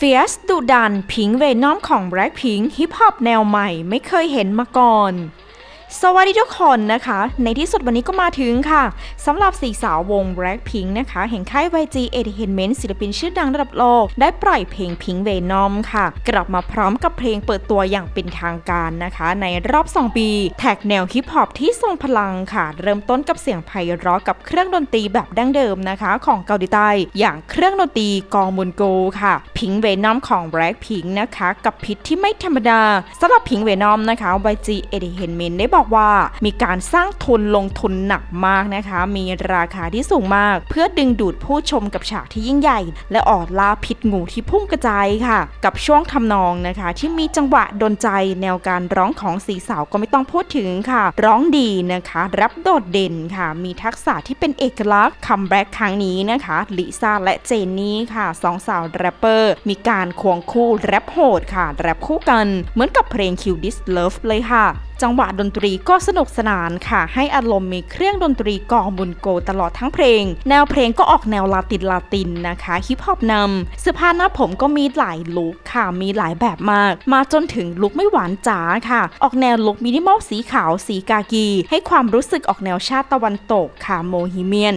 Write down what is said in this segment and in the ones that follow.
เฟียสดุดันพิงเวนอมของแบล็คพิงฮิปฮอปแนวใหม่ไม่เคยเห็นมาก่อน สวัสดีทุกคนนะคะ ในที่สุดวันนี้ก็มาถึงค่ะสำหรับสี่สาววง Blackpink นะคะ แห่งค่าย YG Entertainment ศิลปินชื่อดังระดับโลก ได้ปล่อยเพลง Pink Venom ค่ะ กลับมาพร้อมกับเพลงเปิดตัวอย่างเป็นทางการนะคะ ในรอบ 2 ปี แท็กแนวฮิปฮอปที่ทรงพลังค่ะ เริ่มต้นกับเสียงไพเราะกับเครื่องดนตรีแบบดั้งเดิมนะคะ ของเกาหลีใต้อย่างเครื่องดนตรีกองมุนโกค่ะ Pink Venom ของ Blackpink นะคะ กับพิษที่ไม่ธรรมดาสำหรับ Pink Venom นะคะ YG Entertainment ได้บอกอกว่ามีการสร้างทุนลงทุนหนักมากนะคะ มีราคาที่สูงมาก เพื่อดึงดูดผู้ชมกับฉากที่ยิ่งใหญ่ และออดล่าพิษงูที่พุ่งกระจายค่ะ กับช่วงทำนองนะคะ ที่มีจังหวะดนใจแนวการร้องของสีสาวก็ไม่ต้องพูดถึงค่ะ ร้องดีนะคะ รับโดดเด่นค่ะ มีทักษะที่เป็นเอกลักษณ์คัมแบ็กครั้งนี้นะคะลิซ่าและเจนนี่ค่ะสองสาวแรปเปอร์ มีการควงคู่แรปโหดค่ะแรปคู่กัน เหมือนกับเพลง Kill This Love เลยค่ะ จังหวะดนตรีก็สนุกสนานค่ะ ให้อารมณ์มีเครื่องดนตรีกองบุญโกตลอดทั้งเพลง แนวเพลงก็ออกแนวลาตินลาตินนะคะฮิปฮอปนำเสื้อผ้าหน้าผมก็มีหลายลุคค่ะมีหลายแบบมาก มาจนถึงลุคไม่หวานจ๋าค่ะ ออกแนวลุคมินิมอลสีขาวสีกากี ให้ความรู้สึกออกแนวชาติตะวันตกค่ะโมฮิเมียน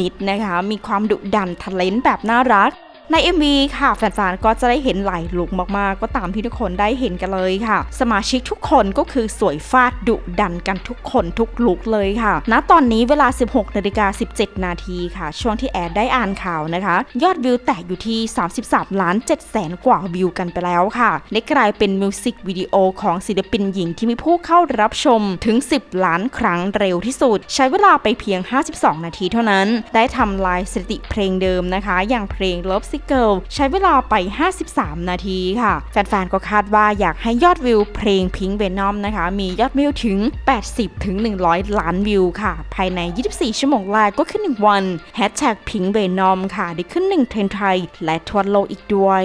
นิดๆนะคะ มีความดุดันทะเลนแบบน่ารัก ใน MV ค่ะแฟนๆก็จะได้เห็นหลายลุคมากๆ ก็ตามที่ทุกคนได้เห็นกันเลยค่ะ สมาชิกทุกคนก็คือสวยฟาดดุดันกันทุกคนทุกลุคเลยค่ะ ณตอนนี้เวลา 16นาฬิกา17 นาทีค่ะ ช่วงที่แอดได้อ่านข่าวนะคะ ยอดวิวแตะอยู่ที่ 33 ล้าน7แสนกว่าวิวกันไปแล้วค่ะได้กลายเป็นมิวสิกวิดีโอของศิลปินหญิงที่มีผู้เข้ารับชมถึง 10 ล้านครั้งเร็วที่สุด ใช้เวลาไปเพียง 52 นาทีเท่านั้น ได้ทำลายสถิติเพลงเดิมนะคะ อย่างเพลง Love Sick Girl ใช้เวลาไป 53 นาทีค่ะ แฟนๆ ก็คาดว่าอยากให้ยอดวิวเพลง Pink Venom นะคะ มียอดวิวถึง 80 ถึง 100 ล้านวิวค่ะ ภายใน 24 ชั่วโมงแรกก็ขึ้น 1 วัน Hashtag Pink Venom ค่ะ ได้ขึ้น 1 เทรนด์ไทย และทั่วโลกอีกด้วย